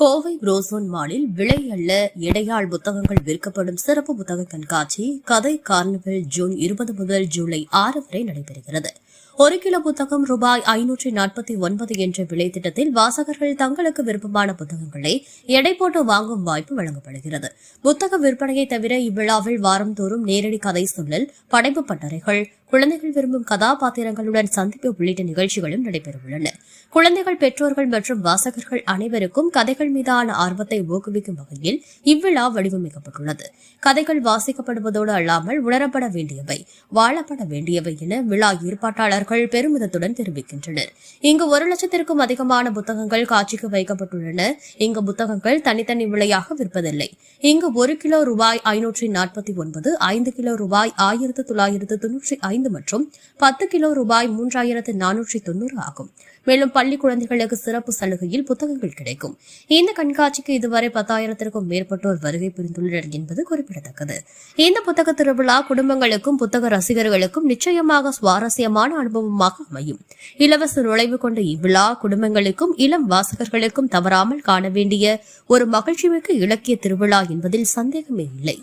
கோவை ரோசோன் மாலில் விலை அல்ல இடையாள் புத்தகங்கள் விற்கப்படும் சிறப்பு புத்தக கண்காட்சி கதை கார்னிவல் ஜூன் இருபது முதல் ஜூலை ஆறு வரை நடைபெறுகிறது. ஒரு கிலோ புத்தகம் ரூபாய் ஐநூற்றி நாற்பத்தி ஒன்பது என்ற விலை திட்டத்தில் வாசகர்கள் தங்களுக்கு விருப்பமான புத்தகங்களை எடை போட்டு வாங்கும் வாய்ப்பு வழங்கப்படுகிறது. புத்தக விற்பனையை தவிர இவ்விழாவில் வாரந்தோறும் நேரடி கதை சொல்லல் படைப்பு பட்டறைகள் குழந்தைகள் விரும்பும் கதாபாத்திரங்களுடன் சந்திப்பு உள்ளிட்ட நிகழ்ச்சிகளும் நடைபெறவுள்ளன. குழந்தைகள் பெற்றோர்கள் மற்றும் வாசகர்கள் அனைவருக்கும் கதைகள் மீதான ஆர்வத்தை ஊக்குவிக்கும் வகையில் இவ்விழா வடிவமைக்கப்பட்டுள்ளது. கதைகள் வாசிக்கப்படுவதோடு அல்லாமல் உணரப்பட வேண்டியவை வாழப்பட வேண்டியவை என விழா ஏற்பாட்டாளர் ஏற்பாட்டாளர்கள் பெருமிதத்துடன் தெரிவிக்கின்றனர். இங்கு ஒரு லட்சத்திற்கும் அதிகமான புத்தகங்கள் காட்சிக்கு வைக்கப்பட்டுள்ளன. இங்கு புத்தகங்கள் தனித்தனி விலையாக விற்பதில்லை. இங்கு ஒரு கிலோ ரூபாய் ஐநூற்றி நாற்பத்தி ஒன்பது ஐந்து கிலோ ரூபாய் ஆயிரத்து தொள்ளாயிரத்து தொன்னூற்றி ஐந்து மற்றும் பத்து கிலோ ரூபாய் மூன்றாயிரத்து நானூற்றி தொண்ணூறு ஆகும். மேலும் பள்ளி குழந்தைகளுக்கு சிறப்பு சலுகையில் புத்தகங்கள் கிடைக்கும். இந்த கண்காட்சிக்கு இதுவரை பத்தாயிரத்திற்கும் மேற்பட்டோர் வருகை புரிந்துள்ளனர் என்பது குறிப்பிடத்தக்கது. இந்த புத்தக திருவிழா குடும்பங்களுக்கும் புத்தக ரசிகர்களுக்கும் நிச்சயமாக சுவாரஸ்யமான அனுபவமாக அமையும். இலவச நுழைவு கொண்ட இவ்விழா குடும்பங்களுக்கும் இளம் வாசகர்களுக்கும் தவறாமல் காண வேண்டிய ஒரு மகிழ்ச்சிமிக்க இலக்கிய திருவிழா என்பதில் சந்தேகமே இல்லை.